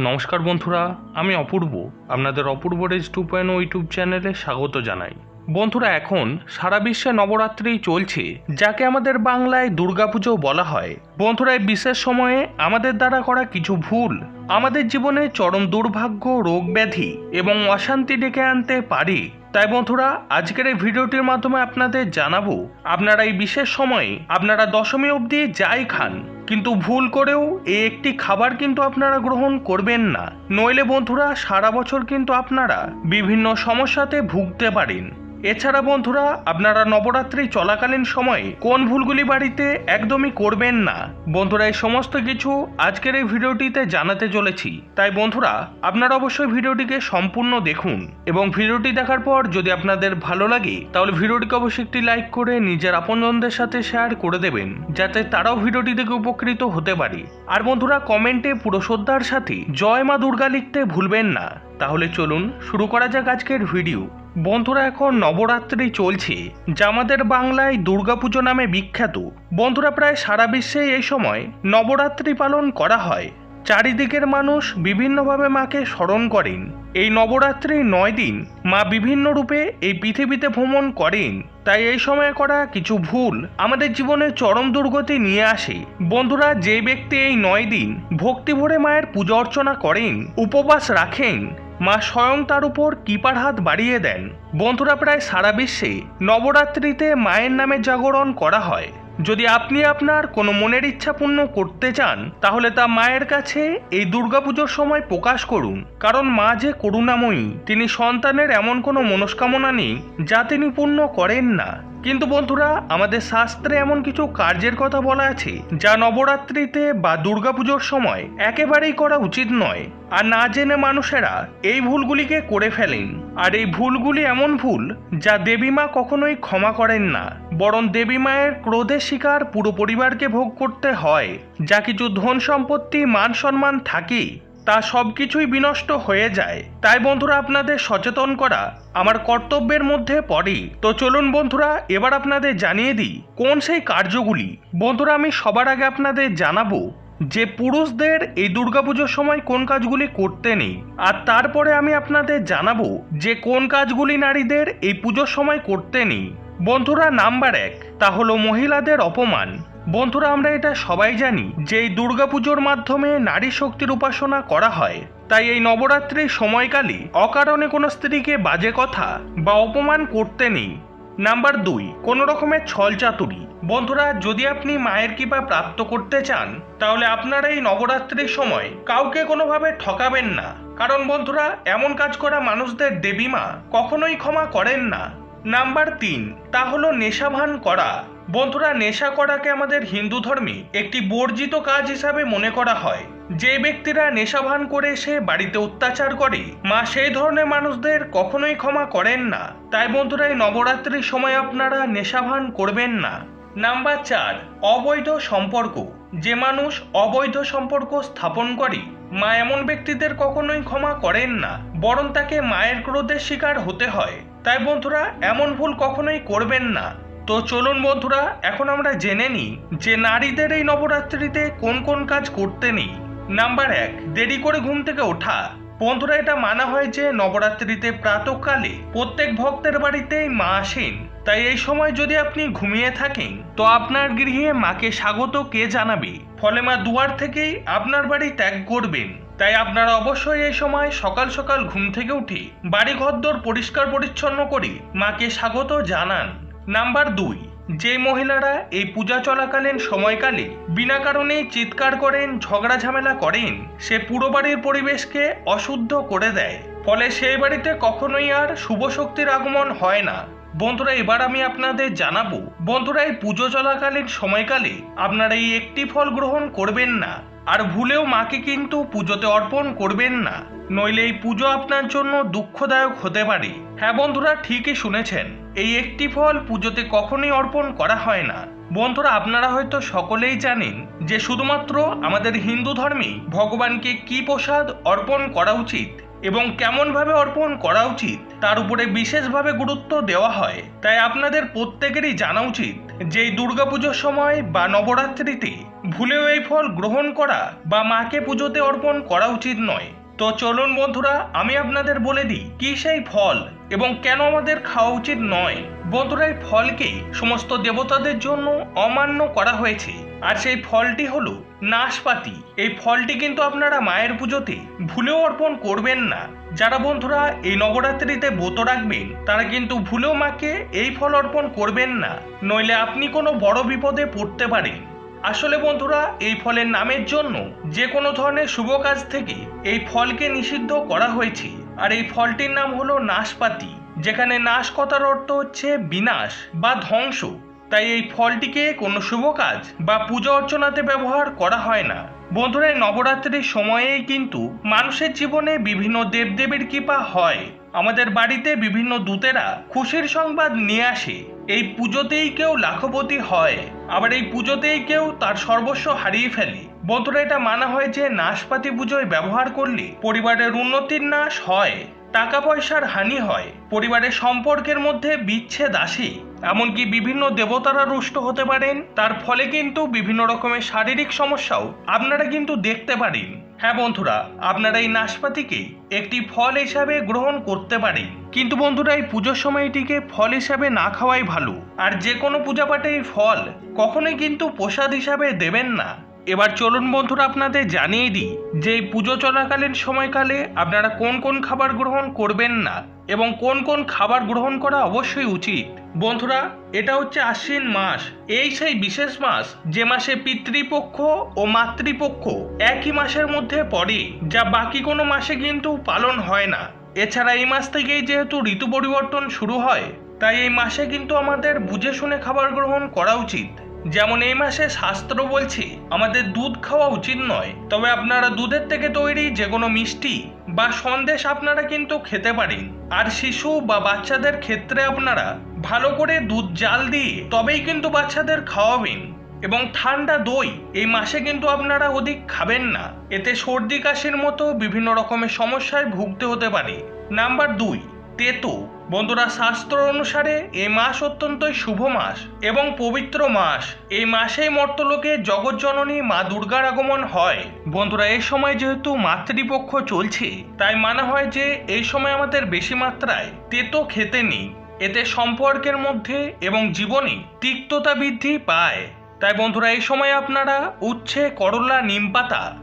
নমস্কার বন্ধুরা, আমি অপূর্ব। আপনাদের অপূর্ব রেজ টু পয়েন্ট ইউটিউব চ্যানেলে স্বাগত জানাই। বন্ধুরা, এখন সারা বিশ্বে নবরাত্রি চলছে, যাকে আমাদের বাংলায় দুর্গাপুজো বলা হয়। বন্ধুরা, এই বিশেষ সময়ে আমাদের দ্বারা করা কিছু ভুল, আমাদের জীবনে চরম দুর্ভাগ্য, রোগ ব্যাধি এবং অশান্তি ডেকে আনতে পারে। তাই বন্ধুরা, আজকের এই ভিডিওটির মাধ্যমে আপনাদের জানাব, আপনারা এই বিশেষ সময়ে, আপনারা দশমী অবধি যাই খান, কিন্তু ভুল করেও এই একটি খাবার কিন্তু আপনারা গ্রহণ করবেন না। নইলে বন্ধুরা, সারা বছর কিন্তু আপনারা বিভিন্ন সমস্যাতে ভুগতে পারেন। এছাড়া বন্ধুরা, আপনারা নবরাত্রি চলাকালীন সময়ে কোন ভুলগুলি বাড়িতে একদমই করবেন না। বন্ধুরা, এই সমস্ত কিছু আজকের এই ভিডিওটিতে জানাতে চলেছি। তাই বন্ধুরা, আপনারা অবশ্যই ভিডিওটিকে সম্পূর্ণ দেখুন এবং ভিডিওটি দেখার পর যদি আপনাদের ভালো লাগে, তাহলে ভিডিওটিকে অবশ্যই একটি লাইক করে নিজের আপনজনদের সাথে শেয়ার করে দেবেন, যাতে তারাও ভিডিওটি দেখে উপকৃত হতে পারে। আর বন্ধুরা, কমেন্টে পুরো শ্রদ্ধার সাথে জয় মা দুর্গা লিখতে ভুলবেন না। তাহলে চলুন শুরু করা যাক আজকের ভিডিও। বন্ধুরা, এখন নবরাত্রি চলছে। যা আমাদের বাংলায় দুর্গাপুজো নামে বিখ্যাত। বন্ধুরা, প্রায় সারা বিশ্বে এই সময় নবরাত্রি পালন করা হয়। চারিদিকের মানুষ বিভিন্নভাবে মাকে স্মরণ করেন। এই নবরাত্রি নয় দিন মা বিভিন্ন রূপে এই পৃথিবীতে ভ্রমণ করেন। তাই এই সময়ে করা কিছু ভুল আমাদের জীবনে চরম দুর্গতি নিয়ে আসে। বন্ধুরা, যে ব্যক্তি এই নয় দিন ভক্তি ভরে মায়ের পূজা অর্চনা করেন, উপবাস রাখেন মা স্বয়ং তার উপর কিপার হাত বাড়িয়ে দেন। বন্ধুরা প্রায় সারা বিশ্বে নবরাত্রিতে মায়ের নামে জাগরণ করা হয়। যদি আপনি আপনার কোনো মনের ইচ্ছা পূর্ণ করতে চান, তাহলে তা মায়ের কাছে এই দুর্গাপুজোর সময় প্রকাশ করুন। কারণ মা যে করুণাময়ী, তিনি সন্তানের এমন কোনো মনস্কামনা নেই, যা তিনি পূর্ণ করেন না। কিন্তু বন্ধুরা, আমাদের শাস্ত্রে এমন কিছু কার্যের কথা বলা আছে, যা নবরাত্রিতে বা দুর্গাপুজোর সময় একেবারেই করা উচিত নয়। আর না জেনে মানুষেরা এই ভুলগুলিকে করে ফেলেন। আর এই ভুলগুলি এমন ভুল, যা দেবীমা কখনোই ক্ষমা করেন না। বরং দেবী মায়ের ক্রোধের শিকার পুরো পরিবারকে ভোগ করতে হয়, যা কিছু ধন সম্পত্তি, মান সম্মান থাকে তা সব কিছুই বিনষ্ট হয়ে যায়। তাই বন্ধুরা, আপনাদের সচেতন করা আমার কর্তব্যের মধ্যে পড়ে। তো চলুন বন্ধুরা, এবার আপনাদের জানিয়ে দিই কোন সেই কার্যগুলি। বন্ধুরা, আমি সবার আগে আপনাদের জানাব যে পুরুষদের এই দুর্গাপুজোর সময় কোন কাজগুলি করতে নেই। আর তারপরে আমি আপনাদের জানাব যে কোন কাজগুলি নারীদের এই পুজোর সময় করতে নেই। বন্ধুরা, নাম্বার এক, তা হলো মহিলাদের অপমান। বন্ধুরা, আমরা এটা সবাই জানি যে এই দুর্গাপুজোর মাধ্যমে নারী শক্তির উপাসনা করা হয়। তাই এই নবরাত্রির সময়কালে অকারণে কোনো স্ত্রীকে বাজে কথা বা অপমান করতে নেই। নাম্বার দুই, কোনো রকমের ছল চাতুরি। বন্ধুরা, যদি আপনি মায়ের কৃপা প্রাপ্ত করতে চান, তাহলে আপনারা এই নবরাত্রির সময় কাউকে কোনোভাবে ঠকাবেন না। কারণ বন্ধুরা, এমন কাজ করা মানুষদের দেবীমা কখনোই ক্ষমা করেন না। নাম্বার তিন, তা হলো নেশাভান করা। বন্ধুরা, নেশা করাকে আমাদের হিন্দু ধর্মে একটি বর্জিত কাজ হিসাবে মনে করা হয়। যে ব্যক্তিরা নেশাভান করে সে বাড়িতে অত্যাচার করে, মা সেই ধরনের মানুষদের কখনোই ক্ষমা করেন না। তাই বন্ধুরা, এই নবরাত্রির সময় আপনারা নেশাভান করবেন না। নাম্বার চার, অবৈধ সম্পর্ক। যে মানুষ অবৈধ সম্পর্ক স্থাপন করে, মা এমন ব্যক্তিদের কখনোই ক্ষমা করেন না, বরং তাকে মায়ের ক্রোধের শিকার হতে হয়। তাই বন্ধুরা, এমন ভুল কখনোই করবেন না। তো চলুন বন্ধুরা, এখন আমরা জেনে নিই যে নারীদের এই নবরাত্রিতে কোন কোন কাজ করতে নেই। নাম্বার এক, দেরি করে ঘুম থেকে ওঠা। বন্ধুরা, এটা মানা হয় যে নবরাত্রিতে প্রাতকালে প্রত্যেক ভক্তের বাড়িতেই মা আসেন। তাই এই সময় যদি আপনি ঘুমিয়ে থাকেন, তো আপনার গৃহে মাকে স্বাগত কে জানাবে? ফলে মা দুয়ার থেকেই আপনার বাড়ি ত্যাগ করবেন। তাই আপনারা অবশ্যই এই সময় সকাল সকাল ঘুম থেকে উঠে বাড়ি ঘরদোর পরিষ্কার পরিচ্ছন্ন করে মাকে স্বাগত জানান। নাম্বার দুই, যে মহিলারা এই পূজা চলাকালীন সময়কালে বিনা কারণেই চিৎকার করেন, ঝগড়া ঝামেলা করেন, সে পুরো বাড়ির পরিবেশকে অশুদ্ধ করে দেয়। ফলে সেই বাড়িতে কখনোই আর শুভ শক্তির আগমন হয় না। বন্ধুরা, এবার আমি আপনাদের জানাব, বন্ধুরা, এই পুজো চলাকালীন সময়কালে আপনারা এই একটি ফল গ্রহণ করবেন না, আর ভুলেও মাকে কিন্তু পুজোতে অর্পণ করবেন না। নইলে এই পুজো আপনার জন্য দুঃখদায়ক হতে পারে। হ্যাঁ বন্ধুরা, ঠিকই শুনেছেন। এই একটি ফল পুজোতে কখনোই অর্পণ করা হয় না। বন্ধুরা, আপনারা হয়তো সকলেই জানেন যে শুধুমাত্র আমাদের হিন্দু ধর্মে ভগবানকে কি প্রসাদ অর্পণ করা উচিত এবং কেমনভাবে অর্পণ করা উচিত তার উপরে বিশেষভাবে গুরুত্ব দেওয়া হয়। তাই আপনাদের প্রত্যেকেরই জানা উচিত যে দুর্গাপুজোর সময় বা নবরাত্রিতে ভুলেও এই ফল গ্রহণ করা বা মাকে পুজোতে অর্পণ করা উচিত নয়। তো চলুন বন্ধুরা, আমি আপনাদের বলে দিই, কি সেই ফল এবং কেন আমাদের খাওয়া উচিত নয়। বন্ধুরা, এই ফলকে সমস্ত দেবতাদের জন্য অমান্য করা হয়েছে। আর সেই ফলটি হলো নাশপাতি। এই ফলটি কিন্তু আপনারা মায়ের পুজোতে ভুলেও অর্পণ করবেন না। যারা বন্ধুরা এই নবরাত্রিতে ব্রত রাখবেন, তারা কিন্তু ভুলেও মাকে এই ফল অর্পণ করবেন না। নইলে আপনি কোনো বড় বিপদে পড়তে পারেন। আসলে বন্ধুরা, এই ফলের নামের জন্য যে কোনো ধরনের শুভ কাজ থেকে এই ফলকে নিষিদ্ধ করা হয়েছে। আর এই ফলটির নাম হলো নাশপাতি, যেখানে নাশ কথার অর্থ হচ্ছে বিনাশ বা ধ্বংস। তাই এই ফলটিকে কোনো শুভ কাজ বা পূজা অর্চনাতে ব্যবহার করা হয় না। বন্ধুরা নবরাত্রির সময়েই কিন্তু মানুষের জীবনে বিভিন্ন দেবদেবীর কৃপা হয়। আমাদের বাড়িতে বিভিন্ন দূতেরা খুশির সংবাদ নিয়ে আসে। এই পুজোতেই কেউ লাখপতি হয়। আবার এই পুজোতেই কেউ তার সর্বস্ব হারিয়ে ফেলে। বন্ধুরা, এটা মানা হয় যে নাশপাতি পুজোয় ব্যবহার করলে পরিবারের উন্নতির নাশ হয় টাকা পয়সার হানি হয়, পরিবারের সম্পর্কের মধ্যে বিচ্ছেদ আসে। এমনকি বিভিন্ন দেবতারা রুষ্ট হতে পারেন, তার ফলে কিন্তু বিভিন্ন রকমের শারীরিক সমস্যাও আপনারা কিন্তু দেখতে পারেন। হ্যাঁ বন্ধুরা, আপনারা এই নাশপাতিকে একটি ফল হিসাবে গ্রহণ করতে পারেন কিন্তু বন্ধুরা, এই পুজোর সময় এটিকে ফল হিসাবে না খাওয়াই ভালো। আর যে কোনো পূজা পাঠে এই ফল কখনোই কিন্তু প্রসাদ হিসাবে দেবেন না। এবার চলুন বন্ধুরা, আপনাদের জানিয়ে দিই যে এই পুজো চলাকালীন সময়কালে আপনারা কোন কোন খাবার গ্রহণ করবেন না এবং কোন কোন খাবার গ্রহণ করা অবশ্যই উচিত। বন্ধুরা, এটা হচ্ছে আশ্বিন মাস। এই সেই বিশেষ মাস যে মাসে পিতৃপক্ষ ও মাতৃপক্ষ একই মাসের মধ্যে পড়ে, যা বাকি কোনো মাসে কিন্তু পালন হয় না। এছাড়া এই মাস থেকেই যেহেতু ঋতু পরিবর্তন শুরু হয়, তাই এই মাসে কিন্তু আমাদের বুঝে শুনে খাবার গ্রহণ করা উচিত। যেমন এই মাসে শাস্ত্র বলছে, আমাদের দুধ খাওয়া উচিত নয়, তবে আপনারা দুধের থেকে তৈরি যে কোনো মিষ্টি বা সন্দেশ আপনারা কিন্তু খেতে পারেন। আর শিশু বা বাচ্চাদের ক্ষেত্রে আপনারা ভালো করে দুধ জাল দিয়ে তবেই কিন্তু বাচ্চাদের খাওয়াবেন। এবং ঠান্ডা দই এই মাসে কিন্তু আপনারা অধিক খাবেন না। এতে সর্দি, কাশির মতো বিভিন্ন রকমের সমস্যায় ভুগতে হতে পারে। নাম্বার দুই, তেতো। বন্ধুরা, শাস্ত্র অনুসারে এই মাস অত্যন্তই শুভ মাস এবং পবিত্র মাস। এই মাসেই মর্তলোকে জগৎজননী মা দুর্গার আগমন হয়। বন্ধুরা, এই সময় যেহেতু মাতৃপক্ষ চলছে, তাই মানা হয় যে এই সময় আমাদের বেশি মাত্রায় তেতো খেতে নেই। এতে সম্পর্কের মধ্যে এবং জীবনে তিক্ততা বৃদ্ধি পায়। তাই বন্ধুরা, এই সময় আপনারা উচ্ছে, করলা, নিম পাতা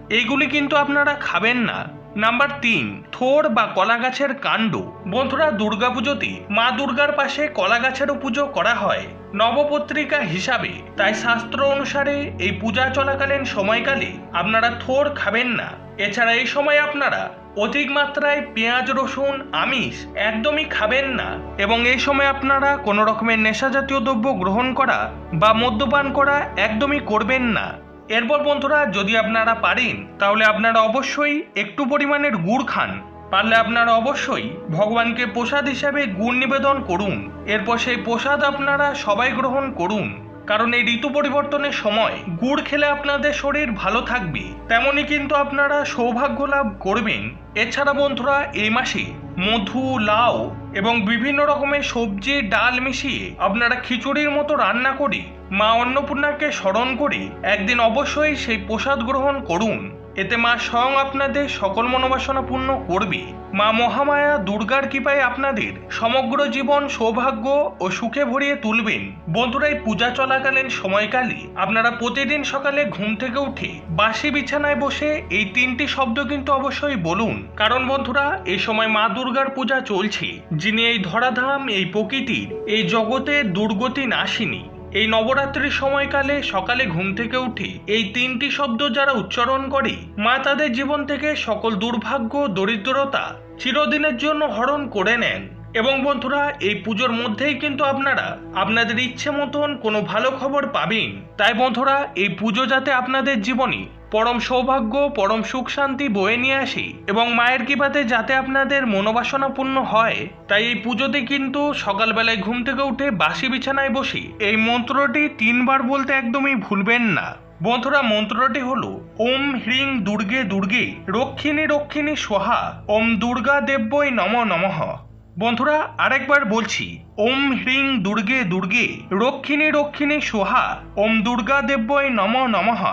কিন্তু আপনারা খাবেন না। নাম্বার তিন, থোর বা কলা গাছের কাণ্ড। বন্ধুরা দুর্গাপুজোতে মা দুর্গার পাশে কলা গাছেরও পুজো করা হয় নবপত্রিকা হিসাবে। তাই শাস্ত্র অনুসারে এই পূজা চলাকালীন সময়কালে আপনারা থোর খাবেন না। এছাড়া এই সময় আপনারা অধিক মাত্রায় পেঁয়াজ, রসুন, আমিষ একদমই খাবেন না। এবং এই সময় আপনারা কোনো রকমের নেশাজাতীয় দ্রব্য গ্রহণ করা বা মদ্যপান করা একদমই করবেন না। এরপর বন্ধুরা, যদি আপনারা পারেন, তাহলে আপনারা অবশ্যই একটু পরিমাণের গুড় খান। পারলে আপনারা অবশ্যই ভগবানকে প্রসাদ হিসাবে গুড় নিবেদন করুন। এরপর সেই প্রসাদ আপনারা সবাই গ্রহণ করুন। কারণ এই ঋতু পরিবর্তনের সময় গুড় খেলে আপনাদের শরীর ভালো থাকবে। তেমনই কিন্তু আপনারা সৌভাগ্য লাভ করবেন। এছাড়া বন্ধুরা, এই মাসে মধু, লাউ এবং বিভিন্ন রকমের সবজি, ডাল মিশিয়ে আপনারা খিচুড়ির মতো রান্না করে মা অন্নপূর্ণাকে স্মরণ করে একদিন অবশ্যই সেই প্রসাদ গ্রহণ করুন। এতে মা স্বয়ং আপনাদের সকল মনোবাসনা পূর্ণ করবে। মা মহামায়া দুর্গার কৃপায় আপনাদের সমগ্র জীবন সৌভাগ্য ও সুখে ভরিয়ে তুলবেন। বন্ধুরা, এই পূজা চলাকালীন সময়কালে আপনারা প্রতিদিন সকালে ঘুম থেকে উঠে বাসি বিছানায় বসে এই তিনটি শব্দ কিন্তু অবশ্যই বলুন। কারণ বন্ধুরা এই সময় মা দুর্গার পূজা চলছে। যিনি এই ধরাধাম, এই প্রকৃতির, এই জগতে দুর্গতি নাশিনী। এই নবরাত্রির সময়কালে সকালে ঘুম থেকে উঠে এই তিনটি শব্দ যারা উচ্চারণ করে, মা তাদের জীবন থেকে সকল দুর্ভাগ্য, দরিদ্রতা চিরদিনের জন্য হরণ করে নেন। এবং বন্ধুরা, এই পুজোর মধ্যেই কিন্তু আপনারা আপনাদের ইচ্ছে মতন কোনো ভালো খবর পাবেন। তাই বন্ধুরা, এই পুজো যাতে আপনাদের জীবনে পরম সৌভাগ্য, পরম সুখ শান্তি বয়ে নিয়ে আসে এবং মায়ের কৃপাতে যাতে আপনাদের মনোবাসনা পূর্ণ হয়, তাই এই পুজোতে কিন্তু সকালবেলায় ঘুম থেকে উঠে বাসি বিছানায় বসে এই মন্ত্রটি তিনবার বলতে একদমই ভুলবেন না। বন্ধুরা, মন্ত্রটি হল, ওম হ্রিং দুর্গে দুর্গে, রক্ষিণী রক্ষিণী সোহা ওম দুর্গা দেব্যই নম নমঃ। বন্ধুরা, আরেকবার বলছি, ওম হ্রিং দুর্গে দুর্গে, রক্ষিণী রক্ষিণী সোহা, ওম দুর্গা দেব্যই নম নমঃ।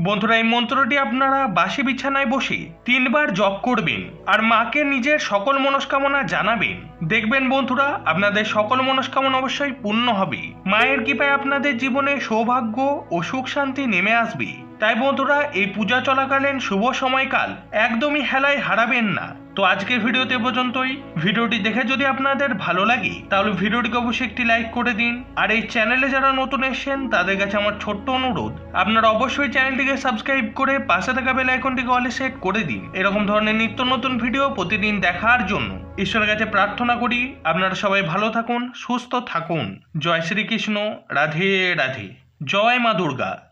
বন্ধুরা, এই মন্ত্রটি আপনারা বাসি বিছানায় বসে তিনবার জপ করবেন আর মাকে নিজের সকল মনস্কামনা জানাবেন। দেখবেন বন্ধুরা, আপনাদের সকল মনস্কামনা অবশ্যই পূর্ণ হবে। মায়ের কৃপায় আপনাদের জীবনে সৌভাগ্য ও সুখ শান্তি নেমে আসবে। তাই বন্ধুরা, এই পূজা চলাকালীন শুভ সময়কাল একদমই হেলায় হারাবেন না। তো আজকের ভিডিওতে পর্যন্তই। ভিডিওটি দেখে যদি আপনাদের ভালো লাগে, তাহলে ভিডিওটিকে অবশ্যই একটি লাইক করে দিন। আর এই চ্যানেলে যারা নতুন এসেছেন, তাদের কাছে আমার ছোট্ট অনুরোধ, আপনারা অবশ্যই চ্যানেলটিকে সাবস্ক্রাইব করে পাশে থাকা বেল আইকনটিকে অলে সেট করে দিন। এরকম ধরনের নিত্য নতুন ভিডিও প্রতিদিন দেখার জন্য ঈশ্বরের কাছে প্রার্থনা করি, আপনারা সবাই ভালো থাকুন, সুস্থ থাকুন। জয় শ্রীকৃষ্ণ, রাধে রাধে। জয় মা দুর্গা।